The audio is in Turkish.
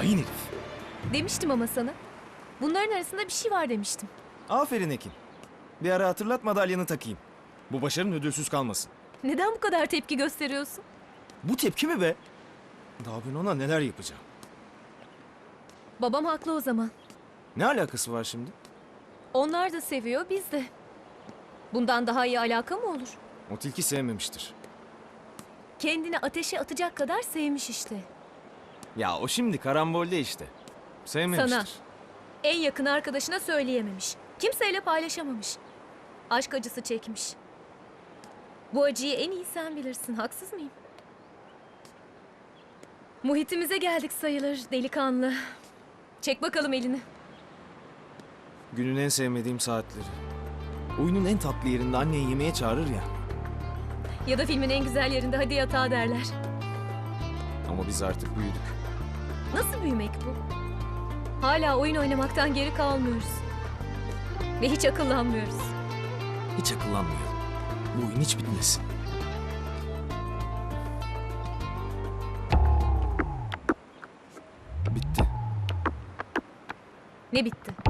Hain herif. Demiştim ama sana. Bunların arasında bir şey var demiştim. Aferin Ekin. Bir ara hatırlat madalyanı takayım. Bu başarın ödülsüz kalmasın. Neden bu kadar tepki gösteriyorsun? Bu tepki mi be? Daha ben ona neler yapacağım. Babam haklı o zaman. Ne alakası var şimdi? Onlar da seviyor, biz de. Bundan daha iyi alaka mı olur? O tilki sevmemiştir. Kendini ateşe atacak kadar sevmiş işte. Ya o şimdi karambolde işte. Sevmemiştir. Sana. En yakın arkadaşına söyleyememiş. Kimseyle paylaşamamış. Aşk acısı çekmiş. Bu acıyı en iyi sen bilirsin, haksız mıyım? Muhitimize geldik sayılır delikanlı. Çek bakalım elini. Günün en sevmediğim saatleri. Oyunun en tatlı yerinde anneyi yemeğe çağırır ya. Ya da filmin en güzel yerinde hadi yatağa derler. Ama biz artık büyüdük. Nasıl büyümek bu? Hala oyun oynamaktan geri kalmıyoruz. Ve hiç akıllanmıyoruz. Hiç akıllanmıyor. Bu oyun hiç bitmesin. Bitti. Ne bitti?